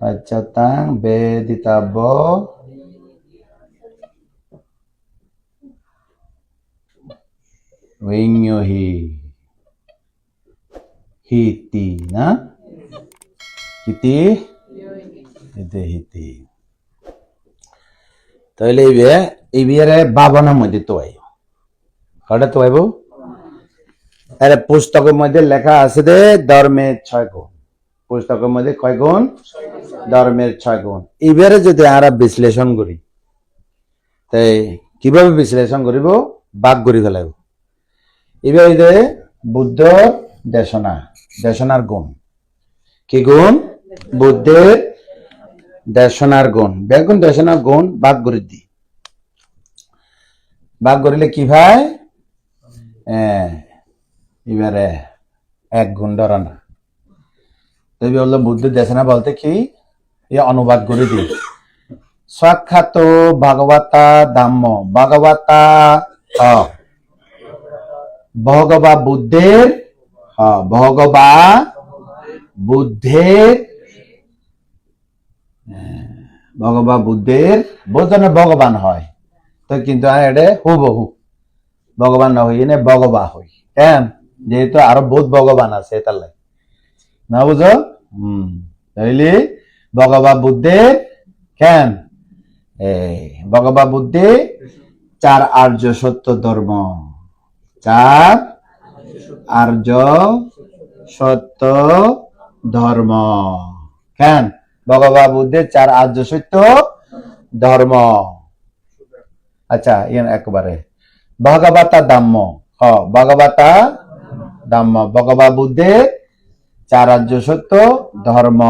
পাচ্চাতাং বেদিতাব্য ঐন্যহি হিতি না হিতি হিতে হিতি তাহলে এই বিয়ে এই বিয়ের বাবনের মধ্যে তো আইব কটা তো আইব আরে পুস্তকের মধ্যে লেখা আছে দে ধর্মের ছয় গুণ পুস্তকের মধ্যে কয় গুণ? ধর্মের ছয় গুণ। এবারে যদি আমরা বিশ্লেষণ করি, তাই কীভাবে বিশ্লেষণ করিব? বাক করি ফেলাইব। এবার বুদ্ধ দেশনা, দেশনার গুণ। কি গুণ? বুদ্ধের দেশনার গুণ। বেগুন দেশনার গুণ, বাক করে দি। বাক করিলে কি ভাই? এবারে এক গুণ ধরা না তবে হলো বুদ্ধের দেশনা বলতে কি? এ অনুবাদ করে দিই সাক্ষাৎ ভাগবতা দাম্য। ভাগবতা হ ভগবা বুদ্ধের হ ভগবা বুদ্ধের হ্যাঁ, ভগবা বুদ্ধের বোধনে ভগবান হয়। তো কিন্তু এটা হুবহু। ভগবান না হই এনে ভগবা হই। কেন? যেহেতু আরও বহুত ভগবান আছে এটার লাগে। না বুঝো? হম। ভগবা বুদ্ধের কেন? ভগবা বুদ্ধে চার আর্য সত্য ধর্ম। চার আর্য সত্য ধর্ম। কেন? ভগবা বুদ্ধের চার আর্য সত্য ধর্ম। আচ্ছা ইয়ে একবারে। ভগবতা দাম্য হ ভগবতা দাম্য ভগবা বুদ্ধের চার রাজ্য সত্য, ধর্ম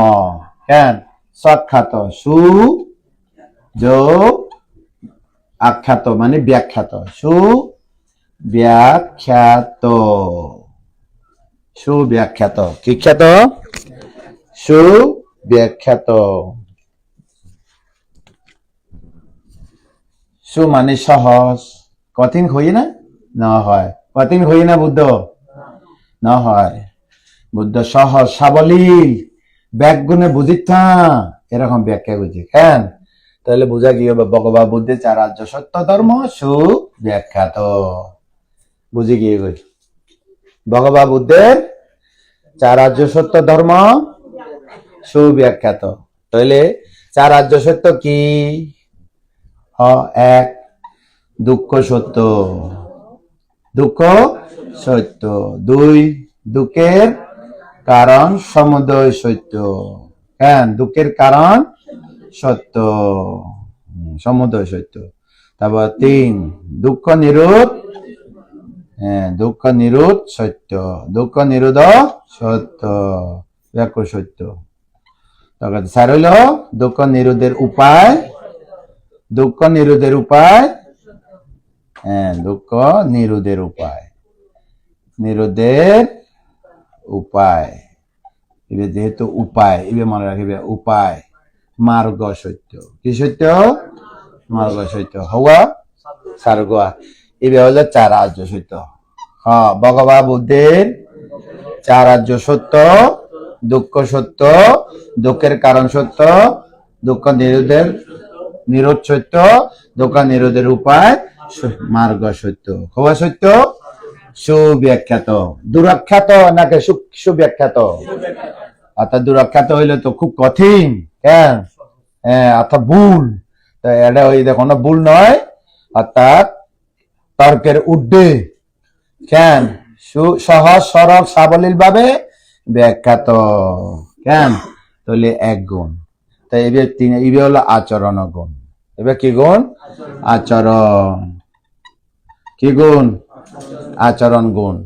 কেন? সাক্ষাৎ সু, যো, আখ্যাত মানে ব্যাখ্যাত। সু, ব্যাখ্যাত। সুব্যাখ্যাত কি খ্যাত? সুব্যাখ্যাত সু মানে সহজ। কঠিন হই না? না হয়। কঠিন হই না বুদ্ধ? না হয়। বুদ্ধ সহজ, সাবলীল ব্যাগুণে বুঝিতা এরকম ব্যাখ্যা বুঝি কেন তাহলে বোঝা কি হবে? ভগবান বুদ্ধের চার রাজ্য সত্য, ধর্ম সু ব্যাখ্যাত বুঝি গিয়ে গই ভগবান বুদ্ধের চার রাজ্য সত্য, ধর্ম সুব্যাখ্যাত তাহলে চার রাজ্য সত্য কি? হ, এক, দুঃখ, সত্য। দুঃখ, সত্য। দুই, দুঃখের কারণ সমুদয় সত্য। হ্যাঁ দুঃখের কারণ সত্য। সমুদয় সত্য। তারপর তিন, দুঃখ নিরোধ। হ্যাঁ দুঃখ নিরোধ সত্য। দুঃখ নিরোধ সত্য। ব্যাকুল সত্য। স্যার হইল, দুঃখ নিরোধের উপায়। দুঃখ নিরোধের উপায়। হ্যাঁ দুঃখ নিরোধের উপায়। নিরোধের উপায়। এবার যেহেতু উপায় এবার মনে রাখিবে উপায়, মার্গ সত্য। কি সত্য? মার্গ সত্য। হওয়া সার্গা। এবার হলো চার আর্য সত্য। হ্যাঁ ভগবা বুদ্ধের চার আর্য সত্য, দুঃখ সত্য, দুঃখের কারণ সত্য, দুঃখ নিরোধের নিরোধ সত্য, দুঃখ নিরোধের উপায়, মার্গ সত্য। হওয়া সত্য। সুব্যাখ্যাত দুরাখ্যাত নাকি সুব্যাখ্যাত অর্থাৎ দুরাখ্যাত হইলে তো খুব কঠিন হ্যাঁ? হ্যাঁ অর্থাৎ ভুল। তো এটা ওই দেখো না, ভুল নয়। অর্থাৎ তর্কের ঊর্ধ্বে, কেন? সহজ, সরল সাবলীল ভাবে ব্যাখ্যাত, কেন? তাহলে এক গুণ। তাই এবার তিন এবার হলো আচরণ গুণ। এবার কি গুণ? আচরণ। কি গুণ? আচরণ গুণ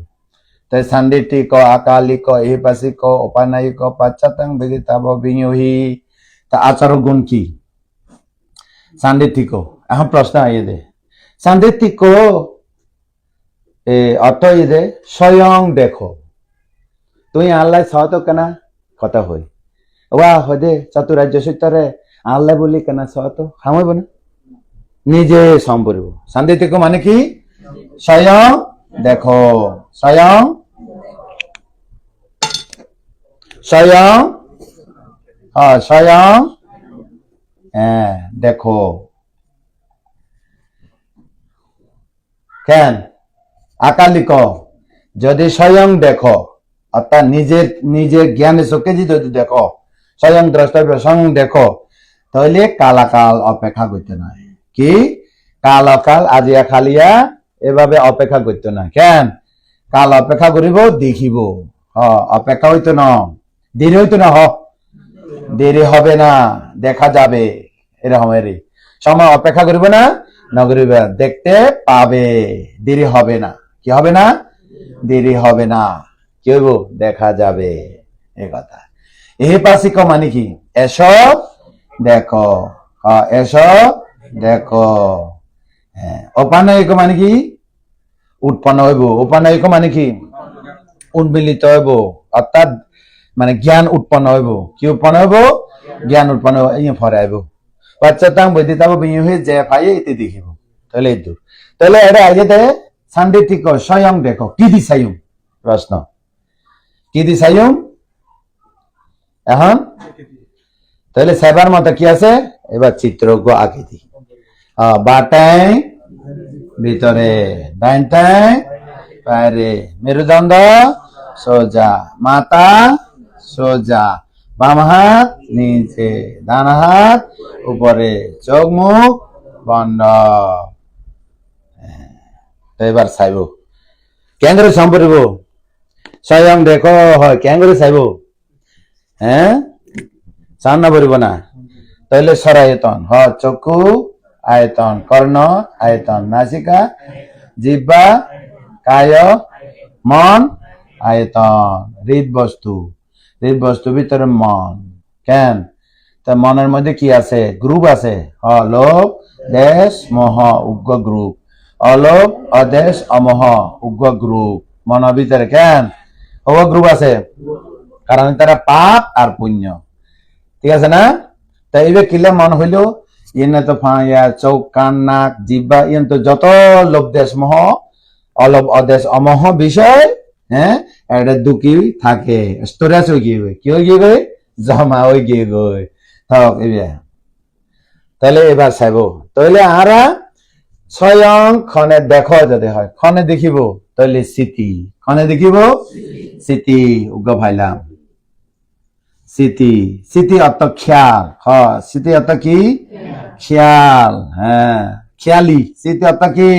তাই সান্ডিটি ক আকালি ক এহিপাসি ক উপানায়ী ক, পাশ্চাত্যাং বেদিতাব বিনিয়োগী তা আচরণ গুণ কি। সান্ডিটিক এখন প্রশ্ন আইয়ে দে। সান্ডিটিক এ, অর্থ ইয়ে দে, স্বয়ং দেখো। তুই আল্লাহ সহত কেনা কথা হই। ওয়া হদে চতুরাজ্য সত্যরে আল্লাহ বলি কেনা সহত। খামাইব না। নিজে সম্পর্ব সান্দিতিক মানে কি? স্বয়ং দেখো, স্বয়ং স্বয়ং হ্যাঁ স্বয়ং হ্যাঁ দেখো। কেন? আকার লিখো। যদি স্বয়ং দেখো, অর্থাৎ নিজের নিজের জ্ঞানের চোখে যদি দেখো, স্বয়ং দ্রষ্টব্য স্বয়ং দেখো, তাহলে কালাকাল অপেক্ষা করতে নয় কি? কাল অকাল আজিয়া খালিয়া এভাবে অপেক্ষা করতো না। কেন? কাল অপেক্ষা করিব, দেখিব। হ, অপেক্ষা হইতো না। দেরি হইতো না, হ। দেরি হবে না, দেখা যাবে। এরকম এরই সময় অপেক্ষা করিব না নগরিব দেখতে পাবে। দেরি হবে না। কি হবে না? দেরি হবে না। কি হইব? দেখা যাবে। এ কথা। এ পাশিক মানে কি? এসো, দেখো। হ্যাঁ এসো, দেখো। হ্যাঁ। অপানয়িক মানে কি? উৎপন্ন হইব উপানয়িক মানে কি? উন্মিলিত হইব অর্থাৎ মানে জ্ঞান উৎপন্ন হইব কি উৎপন্ন হইব জ্ঞান উৎপন্ন ইয়ে ফরাইব বাচ্চা তাং বৈদি তাব বিয়ে হয়ে যে পাইয়ে এতে দেখিব। তাহলে এই দূর তাহলে এটা আগে সানডে ঠিক স্বয়ং দেখো। কি দিছাইম? প্রশ্ন। কি দিছাইম? এখন? তাহলে সেবার মতো কি আছে? এবার চিত্রজ্ঞ আঁকি দি বাটাই ভিতরে ডাইনটাই বাইরে মেরুদণ্ড সোজা মাথা সোজা বাম হাত নিচে ডান হাত উপরে চোখ মুখ বন্ধ। হ্যাঁ, এবার চাইব। কেঙ্গরে সম্পর্ক। স্বয়ং দেখো হয় কেঙ্গরে চাইব। হ্যাঁ চান না পড়িব না। তাহলে সরায়তন হ চক্ষু। আয়তন কর্ণ, আয়তন নাসিকা জিব্বা কায়, মন, আয়তন হৃদ বস্তু হৃদ বস্তু ভিতরে মন, কেন? তা মনের মধ্যে কি আছে? গ্রুপ আছে। লোভ দেশ, মহ, উগ্র গ্রুপ। অলোভ অদেশ, অমহ, উগ্র গ্রুপ। মনের ভিতরে কেন? ও গ্রুপ আছে। কারণ তারা পাপ আর পুণ্য। ঠিক আছে না? তা এইবার কিলে মন হইল? ইয়ে তো ফাঁয়া চৌক কান নাক জিব্বা ইয়ে তো যত লোভ দেশ মোহ, অলভ অদেশ অমহ বিষয় হ্যাঁ এটা দুকি থাকে। স্টোরেজ হয়ে গিয়ে কি হয়ে গিয়ে গই জমা হয়ে গিয়ে গই থাক তাহলে এবার চাইব। তাহলে আরা স্বয়ং ক্ষণে দেখো যদি হয়। ক্ষণে দেখিব তাহলে স্মৃতি ক্ষণে দেখিব স্মৃতি উগ্র ভাইলাম স্মৃতি স্মৃতি অর্থ খেয়াল। হ স্মৃতি অত কি? খেয়াল হ্যাঁ খেয়ালি, স্মৃতি অর্থ কি?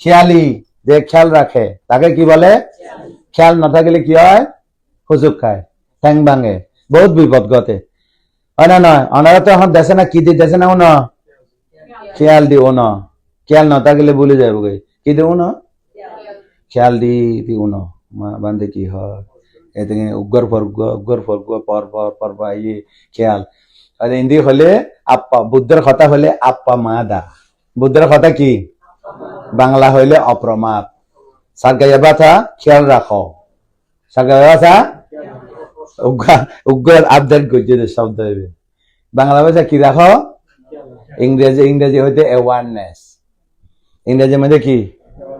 খেয়ালি, যে খেয়াল রাখে, তাকে কি বলে? খেয়াল না থাকলে কি হয়? সুযোগ খায়, ঠ্যাং ভাঙে, বহুত বিপদ গতে না নয় ওনারা তো এখন দেশে না কি দিয়ে দেশে না না খেয়াল দিও না খেয়াল না থাকলে ভুলে যাব গে কি দেবো না খেয়াল দি দিও না বান্ধে কি হয়? এদিকে উগ্র ফর্গ উগ্র ফর্গ পর পর পর পর ইয়ে খেয়াল। হিন্দি হলে আপ্পা বুদ্ধের কথা হলে আপ্পা মাদা বুদ্ধের কথা কি বাংলা হইলে অপ্রমাদ সারগাইয়া বাথা খেয়াল রাখো সারগাইয়া বাথা উগ্র আবদার গজ্জের শব্দ হইবে বাংলা ভাষা কি রাখো ইংরেজি ইংরেজি হইতে অ্যাওয়ারনেস ইংরেজির মধ্যে কি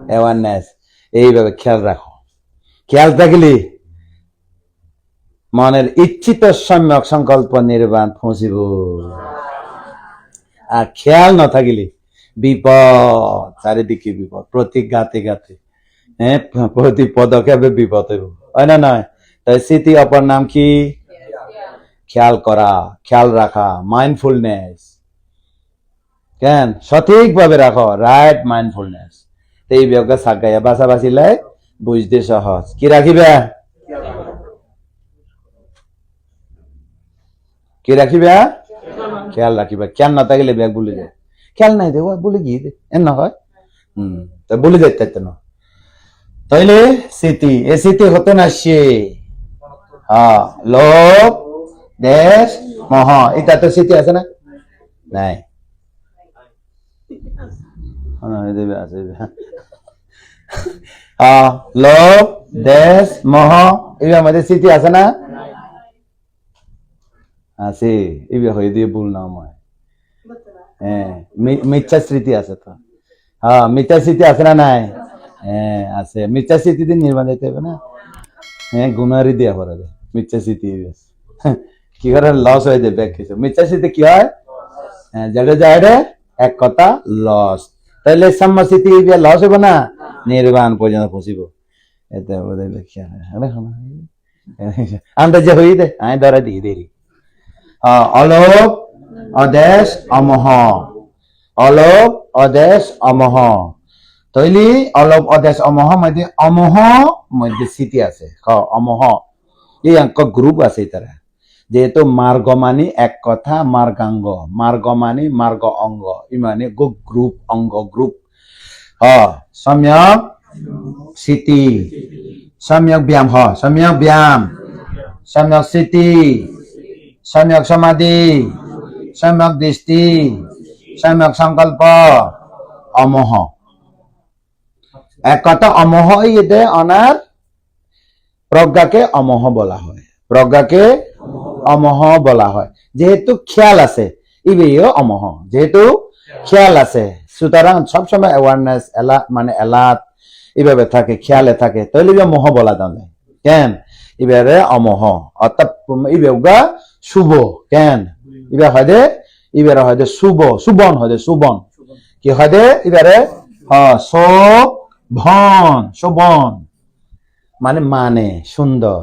অ্যাওয়ারনেস এইভাবে খেয়াল রাখো খেয়াল থাকলে মনের ইচ্ছিত সম্যক সংকল্প নির্বাণ পৌঁছিব। আর খেয়াল না থাকিলে বিপদ, চারিদিকে বিপদ, প্রতি গাতে গাতে হ্যাঁ প্রতি পদক্ষেপে বিপদ হইব। হয় না নয়? তাই স্মৃতি অপর নাম কি? খেয়াল করা, খেয়াল রাখা মাইন্ডফুলনেস কেন? সঠিকভাবে রাখো রাইট মাইন্ডফুলনেস এই বিয়োগে সাগাইয়া বাসা বাসিলে বুঝতে সহজ। কি রাখিবে? কি রাখিবে খেয়াল রাখিবে। খেয়াল না থাকলে ব্যাগ ভুলে যায়। খেয়াল নাই দেবো বলে গিয়ে দে এর না হয়। হম তা বলে যাইতে না। তাইলে স্মৃতি এ স্মৃতি হতে না সে। হ্যাঁ লোভ দেশ মহ এটা তো স্মৃতি আছে না? নাই। হ্যাঁ। হ্যাঁ, লোভ দেশ মহ এগুলো আমাদের স্মৃতি আছে না? আছে এগুলো হয়ে দিয়ে ভুল না মই হ্যাঁ মিথ্যা স্মৃতি আছে তো হ্যাঁ মিথ্যা স্মৃতি আছে না নাই হ্যাঁ আছে মিথ্যা স্মৃতি দিয়ে নির্মাণ দিতে হবে না হ্যাঁ গুনারি দিয়া করা যায় মিথ্যা স্মৃতি কি করে লস হয়ে যাবে কিছু মিথ্যাশীতে কি হয় হ্যাঁ যেটা যায় রে এক কথা লস তাহলে সম্মসিতি লস হবে না নির্বাণ পর্যন্ত পৌঁছিব এতে বোধহয় ব্যাখ্যা আমরা যে হই দে আমি ধরা দিয়ে দেরি অলোক অদেশ, অমহ। অলোক অদেশ, অমহ। তৈলি অলোক অদেশ, অমহ, মধ্যে অমহ, মধ্যে স্মৃতি আছে। অমহ। এই অঙ্ক গ্রুপ আছে তারা যেহেতু মার্গ মানে এক কথা মার্গাঙ্গ মার্গ মানে মার্গ অঙ্গ ই মানে গো গ্রুপ অঙ্গ গ্রুপ হ, সম্যক স্মৃতি সম্যক ব্যায়াম। হ, সম্যক ব্যায়াম। সম্যক স্মৃতি সম্যক সমাধি সম্যক দৃষ্টি সম্যক সংকল্প অমহ এক কথা অমহ এতে অনার প্রজ্ঞাকে অমহ বলা হয় প্রজ্ঞাকে অমহ বলা হয় যেহেতু খেয়াল আছে ইবেও অমহ যেহেতু খেয়াল আছে সুতরাং সবসময় অ্যাওয়ারনেস এলা মানে এলাত এভাবে থাকে খেয়ালে থাকে তাহলে মহ বলা যায় কেন? ইবারে অমহ। অর্থাৎ ইবেগা শুভ, কেন? ইবে হয় ইবারে হয় দে শুভ, সুবন হয় দে সুবন। কি হয় দে ইবারে হ শোভন শোভন। মানে মানে সুন্দর।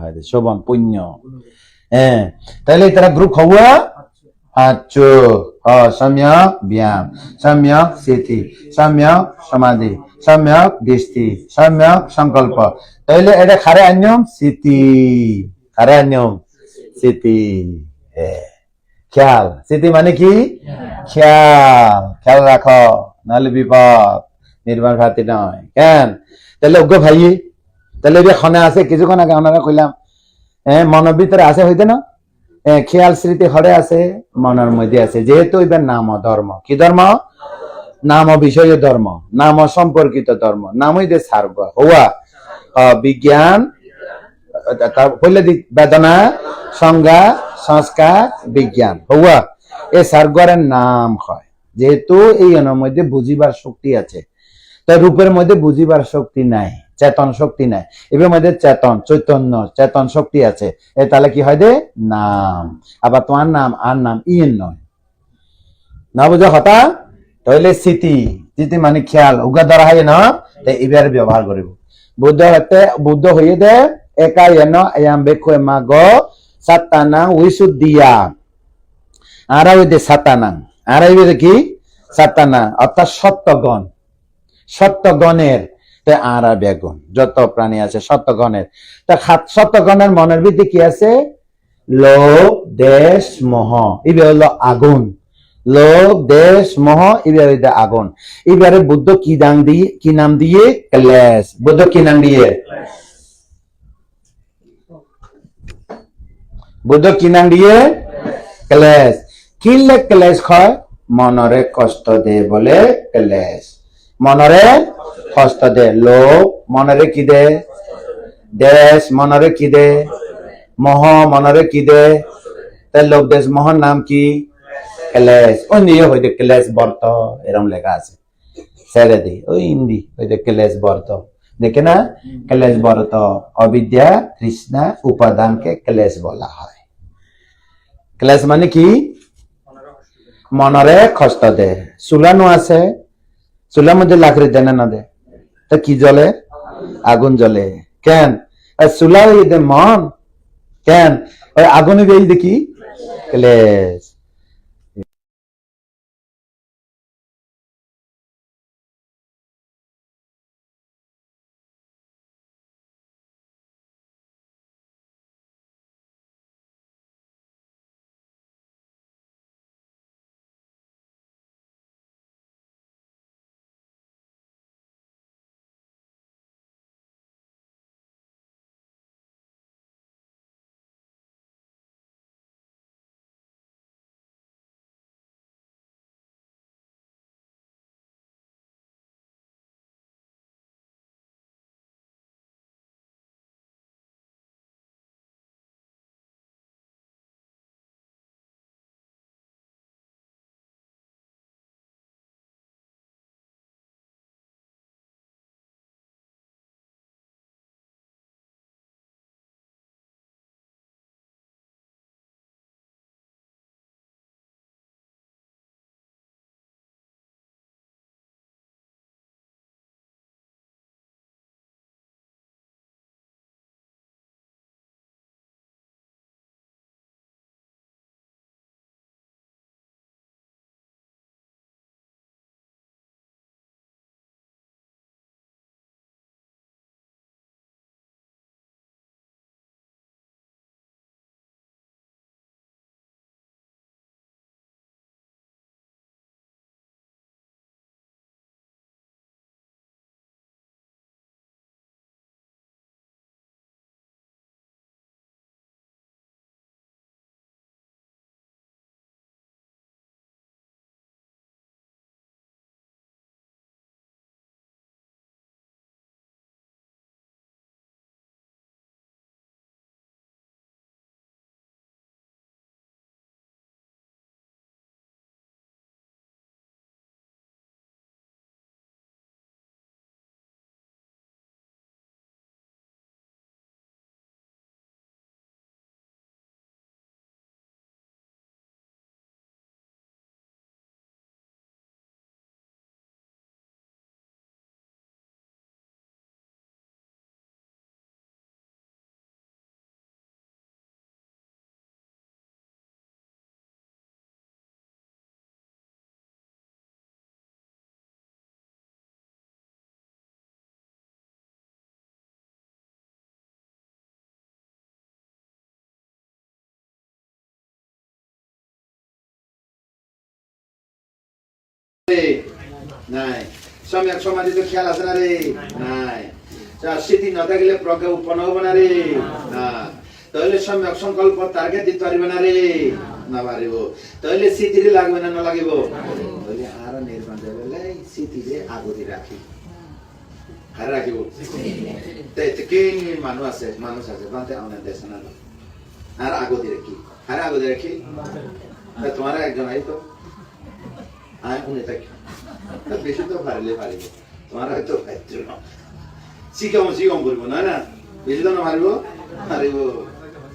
হয় শোভন, পুণ্য। হ্যাঁ তাহলে তারা গ্রুপ হওয়া আচ্ছু, হ সম্যক ব্যায়াম সম্যক স্মৃতি সম্যক সমাধি সম্যক দৃষ্টি সম্যক সংকল্প। তাহলে এটা খারে আন্যম? স্মৃতি খারে আন্যম? স্মৃতি। খেয়াল। স্মৃতি মানে কি? খেয়াল। খেয়াল রাখো, নাহলে বিপদ। নির্মাণ ভাতি নয়। কেন? তাহলে অজ্ঞ ভাই তাহলে খনে আছে, কিছুক্ষণ আগে আমরা কইলাম হ্যাঁ মনের ভিতরে আছে হইতে না? খেয়াল স্মৃতি হরে আছে, মনের মধ্যে আছে। যেহেতু এবার নাম ধর্ম। কি ধর্ম? নাম বিষয় ধর্ম। নাম সম্পর্কিত ধর্ম। নামই দে সার্গ। হওয়া বিজ্ঞান বেদনা, সংজ্ঞা, সংস্কার, বিজ্ঞান। হওয়া এ সার্গরের নাম হয়। যেহেতু এই মধ্যে বুঝিবার শক্তি আছে। তাই রূপের মধ্যে বুঝিবার শক্তি নাই। চেতন শক্তি নাই। এর মধ্যে চেতন, চৈতন্য চেতন শক্তি আছে। এ তাহলে কি হয় দে? নাম। আবার তোমার নাম আর নাম ইয়েন নয়। না বুঝো হতা তাহলে স্মৃতি স্মৃতি মানে খেয়াল উগা দ্বারা হয় না? তাই এবার ব্যবহার করিব। বুদ্ধ হতে বুদ্ধ হইয়ে দে, একা এন, এয়াম বেখো মাগ সাতানা উইশুদ্দিয়া আরা হইতে সাতানা। আরা কি? সাতানা, অর্থাৎ সত্যগণ সত্যগণের তে আরা বেগুন, যত প্রাণী আছে সত্যগণের তা সত্যগণের মনের ভিত্তি কি আছে? লোভ, দেশ, মোহ। ইবে হলো আগুন। লোভ, দেশ, মোহ ইবে আগুন। এবারে বুদ্ধ কি দাম দিয়ে কি নাম দিয়ে? ক্লেশ। বুদ্ধ কি নাম দিয়ে? বুদ্ধ কি নাম দিয়ে? ক্লেশ। কিনলে ক্লেশ হয়? মনরে কষ্ট দে বলে ক্লেশ। মনরে কষ্ট দে। লোভ মনরে কি দে? দেশ মনরে কি দে? মোহ মনরে কি দে? লোভ দেশ মোহর নাম কি? ক্লেশ। ওই নিয়ে হইতে ক্লেশ বর্ত, এরম লেখা আছে। ছেড়ে দি। ওই হিন্দি হইতে ক্লেশ বর্ত। দেখে না? ক্লেশ বর্ত। অবিদ্যা তৃষ্ণা উপাদানকে ক্লেশ বলা হয়। ক্লেশ মানে কি? মনরে কষ্ট দে। চুলানো আছে। চুলার মধ্যে লাকড়ি দেয় না দে তা কি জলে আগুন জ্বলে। কেন? চুলা দে মন। কেন? ওই আগুনে দেখি ক্লেশ নাই। সম্যক সমাধি তো খেয়াল আছে না রে? নাই। স্মৃতি নথাকিলে প্রজ্ঞা উৎপন্ন হবে না রে? না তাহলে সম্যক সংকল্প টার্গেট দিতে পারবে না রে? না পারিব তাহলে স্মৃতিরে লাগবে না না লাগিব তাহলে আর নির্মাণ যাবে স্মৃতিরে আগতি রাখি। আর রাখিব? তাই মানুষ আছে? মানুষ আছে। বাঁধতে আমাদের দেশ না। আর আগতি রাখি। আর আগতি রাখি? তোমার একজন আই তো আয় শুনে থাকি তা বেশি তো পারিলে পারিব তোমার হয়তো পাইত্র না শিকাম শিকাম করব না না? বেশি তো নমারিব মারিব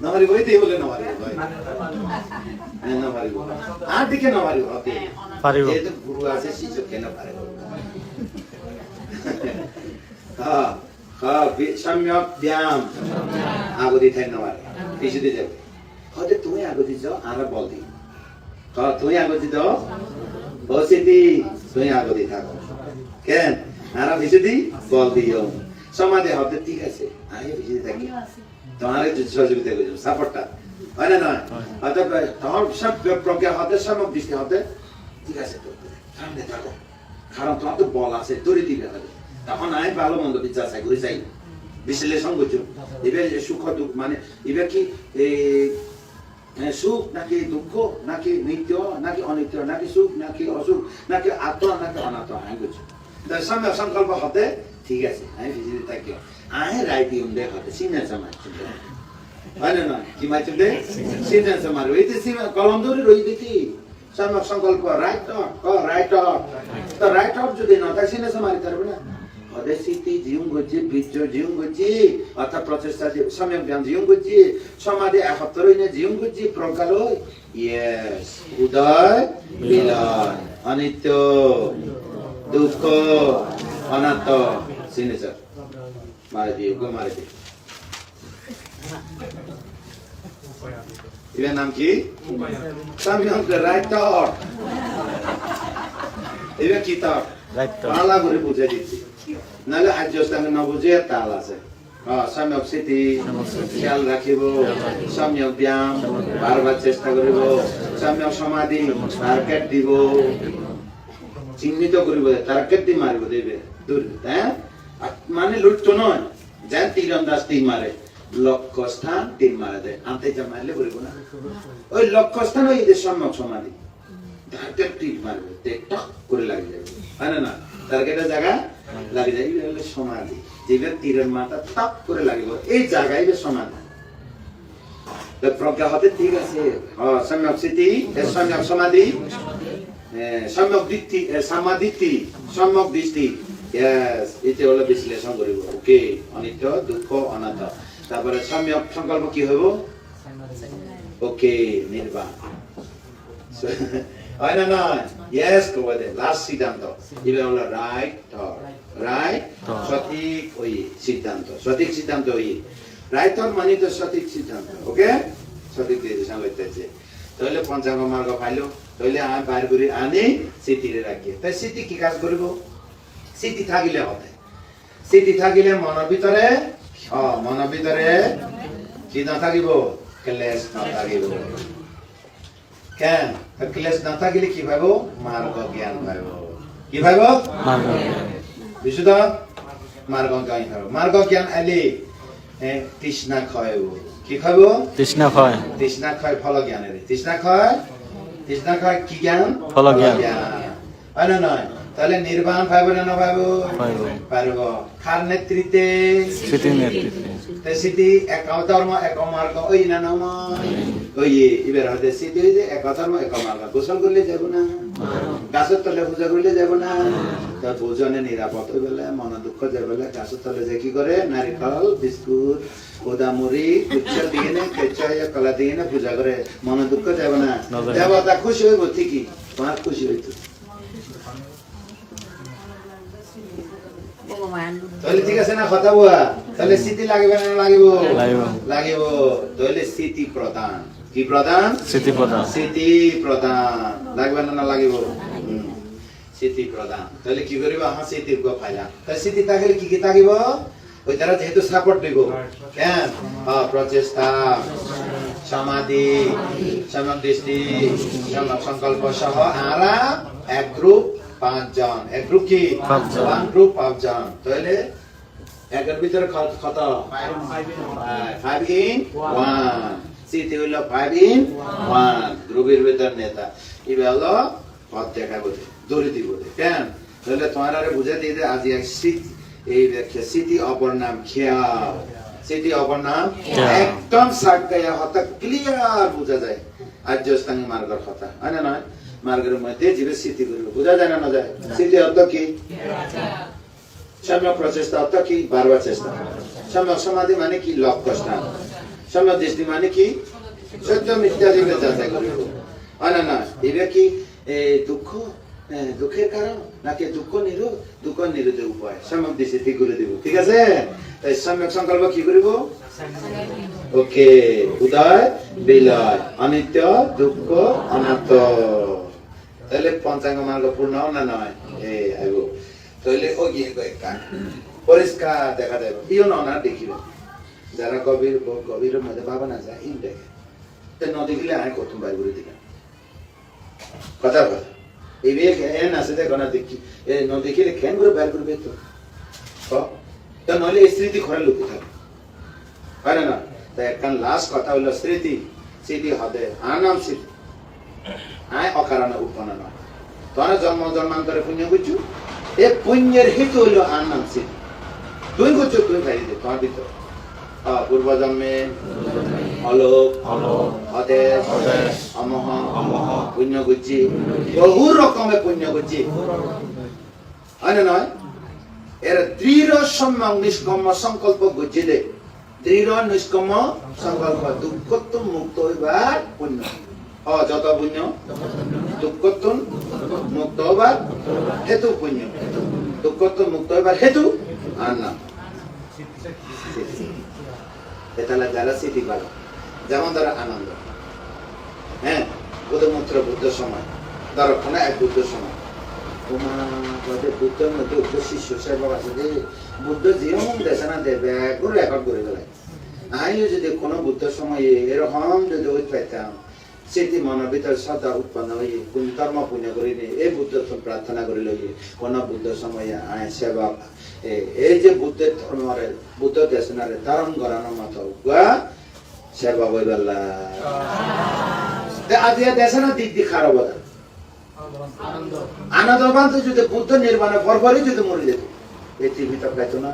নমারিব এই দিয়ে বলে নমারিব ভাই। হ্যাঁ, নমারিব আর দিকে নমারিব হতে পারিব। যেহেতু গুরু আছে শিশু কেন পারিব হ্যাঁ হ্যাঁ সম্যক ব্যায়াম। আগদি থাই নমারে পিছু দিয়ে যাবে। হতে তুমি আগদি যাও আর বল দি হ্যাঁ তুমি আগদি যাও বসিতি আগদি থাকো। কেন? আর দি বল দিও। সমাধি হতে ঠিক আছে। আমি দিয়ে থাকি। তোমার সহযোগিতা সাপোর্টটা হয় না নয়? হয়তো তোমার সব প্রজ্ঞা হতে সব দৃষ্টি হতে ঠিক আছে তো সামনে থাকো। কারণ তোমার তো বল আছে তৈরি দিবে। হবে তখন আমি ভালো মন্দ বিচার চাই করে চাই। বিশ্লেষণ করছ এবার সুখ দুঃখ মানে এবার কি এই সুখ নাকি দুঃখ, নাকি নিত্য, নাকি অনিত্য, নাকি সুখ, নাকি অসুখ, নাকি আত্ম, নাকি অনাত্ম, আমি করছ সম্যক সংকল্প হতে ঠিক আছে, আমি ভিজিতে থাকি। আমি রায় দিউম দে হতে, সিনে সময় হয় না? কি মাইছে দে সিনে সময় রইতে সীমা কলম ধরে রইতে কি? সম্যক সংকল্প রাইট রাইট তো রাইট যদি না থাকে সিনে সময় পারবে না? অদেশিতি জিউং গজি বীর্য জিউং গজি অর্থাৎ প্রচেষ্টা সম্যক জ্ঞান জিউং গজি সমাধি একত্র হইনে জিউং গজি প্রজ্ঞালয় ইয়েস উদয় বিলয় অনিত্য দুঃখ অনাত্ম সিগনেচার মারে দিয়ে গো মারে দিয়ে এর নাম কি সম্যক রাইট থট এবার কি থট রাইট তো বাংলা করে বুঝাই দিচ্ছি নাহলে আজ স্থানে ন বুঝে তাল আছে। সম্যক স্থিতি খেয়াল সম্যক ব্যায়াম, বারবার চেষ্টা সম্যক সমাধি টার্গেট দিব। চিহ্নিত করিব টার্গেট দি দেবে। দূর হ্যাঁ? মানে লুটতো নয়। যেন তীরন্দাজ তীর মারে। লক্ষ্য স্থান তীর মারে দেয়। আনতে যা মারলে বলব না। ওই লক্ষ্য স্থান ওই সম্যক সমাধি। টার্গেট তীর মারবে। টক করে লাগে যাবে না না? টার্গেটের জায়গা লাগে এই হলো সমাধি। যেটা তীরের মাথা টক করে লাগিব এই জায়গায় সমাধি। প্রজ্ঞা হতে ঠিক আছে। হ্যাঁ সম্যক স্থিতি এ সম্যক সমাধি। সম্যক দৃষ্টি এ, সমাধিতি সম্যক দৃষ্টি। এটা হলো বিশ্লেষণ করিব। ওকে অনিত্য দুঃখ অনাথ তারপরে সম্যক সংকল্প কি হইব? ওকে নির্বাণ। হয় না নয়? ইয়েস কবে দে লাস্ট সিদ্ধান্ত এটা হলো রাইট থট রাইট Thought. সঠিক ওই সিদ্ধান্ত সঠিক সিদ্ধান্ত ওই রাইট থট মানে তো সঠিক সিদ্ধান্ত ওকে সঠিক ডিসিশন লইতেছে তাহলে পঞ্চাঙ্গ মার্গ পাইলো তাহলে আমি বাইর করে আনি স্মৃতিরে রাখি তাই স্মৃতি কি কাজ করিব স্মৃতি থাকিলে হবে স্মৃতি থাকিলে মনৰ ভিতৰে অ মনৰ ভিতৰে কি নাথাকিব ক্লেশ নাথাকিব কেন? ক্লেশ নাথাকিলে কি ভাবিব মাৰ্গ জ্ঞান ভাবিব কি মার্গ বিশুদ্ধ? মাৰ্গ জ্ঞান ভাবিব মাৰ্গ জ্ঞান আলি তৃষ্ণা ক্ষয় কি খাব তৃষ্ণা হয় তৃষ্ণা ক্ষয় ফল জ্ঞানেৰে তৃষ্ণা ক্ষয়? তৃষ্ণা ক্ষয় কি জ্ঞান? ফল জ্ঞান। হয় না নয়? তাহলে নির্বাণ পাইব না পাইব। পারিব খার নেতৃত্বে? স্মৃতির নেতৃত্বে। তে সিদ্ধি এক ধর্ম এক মার্গ। ওই না নাম। ওই এবার হতে সিদ্ধি এক ধর্ম এক মার্গ গোসল করলে যাব না গাছের তলে পূজা করলে যাব না তো ভোজনে নিরাপদ হয়ে গেলে মন দুঃখ গাছের তলে যে কি করে নারিকল বিস্কুট ওদামুড়ি কুচ্ছা দিয়ে নে কেঁচা ইয়া কলা দিয়ে নে পূজা করে মন দুঃখ যাব না। নবে। দেবতা খুশি হইব ঠিকই তোমার খুশি হইতো। তাহলে ঠিক আছে না কথা বুয়া তাহলে স্মৃতি লাগবে না লাগিব? লাগিব। লাগিব। তাহলে স্মৃতি প্রধান। কি প্রধান স্মৃতি প্রধান স্মৃতি প্রধান লাগবে না না লাগিব স্মৃতি প্রধান তাহলে কি করিব আমার স্মৃতি গো ফাইলা তাহলে স্মৃতি থাকলে কি কি থাকিব ওই তারা যেহেতু সাপোর্ট দিব হ্যাঁ প্রচেষ্টা সমাধি সমদৃষ্টি সম সংকল্প সহ আরা এক গ্রুপ পাঁচজন এক গ্রুপ কি পাঁচজন। গ্রুপ পাঁচজন তাহলে একের ভিতরে কত- কত ফাইভ ইন ওয়ান সিটি হইল ফাইভ ইন ওয়ান গ্রুপের ভিতর নেতা। এবার হলো পথ দেখা বোধে দৌড়ে দিব কেন? তাহলে তোমার আরে বুঝে দিয়ে আজ এক শীত এই ব্যাখ্যা স্মৃতি অপর নাম খেয়াল। স্মৃতি অপর নাম একদম সাক গায়া হতা ক্লিয়ার বোঝা যায়। আর্য স্থানে মার্গর কথা হয় না নয়? মার্গের মধ্যে জীবে স্মৃতি করবে বোঝা যায় না না যায় স্মৃতি অর্থ কি? সম্যক প্রচেষ্টা অর্থ কি? বারবার চেষ্টা। সম্যক সমাধি মানে কি? লক্ষ্য স্থান। সম্যক দৃষ্টি মানে কি? সত্য, মিথ্যা দিকে যাচাই করিব না এবার কি দুঃখ? দুঃখের কারণ? নাকি দুঃখ নিরোধ? দুঃখ নিরোধের উপায়? সম্যক ঠিক করে দিব, ঠিক আছে? তাই সম্যক সংকল্প কি করিব? ওকে, উদয়, বিলয়, অনিত্য, দুঃখ অনাত্ম তাহলে পঞ্চাঙ্গ মার্গ পূর্ণ না নয়? এ, আইব। তাহলে ও গিয়ে পরিষ্কার দেখা যাবে ইও না, দেখিবে। যারা গভীর গভীরের মধ্যে ভাবা না যায় ইন দেখে। তো ন দেখিলে আয় করতুম বাইর করে দিলাম কথা কথা এই বিয়ে এন আছে দেখো না দেখি। ন দেখিলে খেন করে বাইর করবে তো? তো নইলে স্মৃতি ঘরে লুকে থাকে। হয় না না? তো একখান লাস্ট কথা হলো স্মৃতি। স্মৃতি হবে আনাম স্মৃতি। আয় অকারণ উৎপন্ন নয় তোরা জন্ম জন্মান্তরে পুণ্য করছু? এ পুণ্যের হেতু হলো আনাম স্মৃতি। তুই করছ, তুই ভাই তোমার ভিতর। আহ, পূর্ব অলোক অদেশ অমহ পুণ্য করছি বহু রকমের পুণ্য করছি হয় না নয়? এর দৃঢ় সম্যক নিষ্কম্ম সংকল্প গুজি দে। দৃঢ় নিষ্কম্ম সংকল্প দুঃখত্ব মুক্ত হইবার পুণ্য। অ যত পুণ্য। দুঃখত্ব মুক্ত হবার হেতু পুণ্য। দুঃখত্ব মুক্ত হইবার হেতু আর না এতালা যারা স্মৃতি যেমন ধরো আনন্দ। হ্যাঁ? বুদ্ধ সময়। ধরো কোনো এক বুদ্ধ সময়। বুদ্ধের মধ্যে শিষ্য সেবক আছে যে বুদ্ধ যেরকম দেশে না দেবে করে রেকর্ড করে আমিও যদি কোনো বুদ্ধ সময়ে এরকম যদি ওই পাইতাম, সেটি মনের ভিতর শ্রদ্ধা উৎপন্ন হয়ে কোন কর্ম পুণ্য করিনি এই বুদ্ধ প্রার্থনা করে লইয়ে কোন বুদ্ধ সময়ে আয় সেবক। এই যে বুদ্ধের ধর্মের বুদ্ধ দেশনারে ধারণ করানোর মতো উয়া সেবা বই বেলা আজ দেশনা দিক দিক খারাপ তো যদি বুদ্ধ নির্মাণের পরপরই যদি মরে যেত এই পৃথিবীটা পেত না।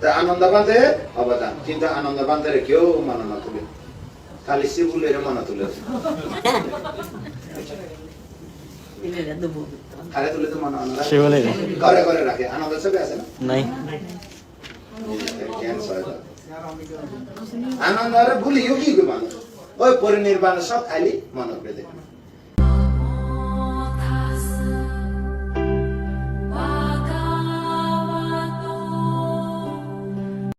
তা আনন্দবান্ধে অবদান কিন্তু আনন্দবান্ধের কেউ মানা না তুলে। খালি শিবুলের মানা তুলে। মানা আনন্দ ঘরে ঘরে রাখে। আনন্দ ছবি আছে না? নাই। আনন্দরে ভুলিও কি মানুষ? ওই পরিনির্বাণ সব খালি মনে করে দেখে।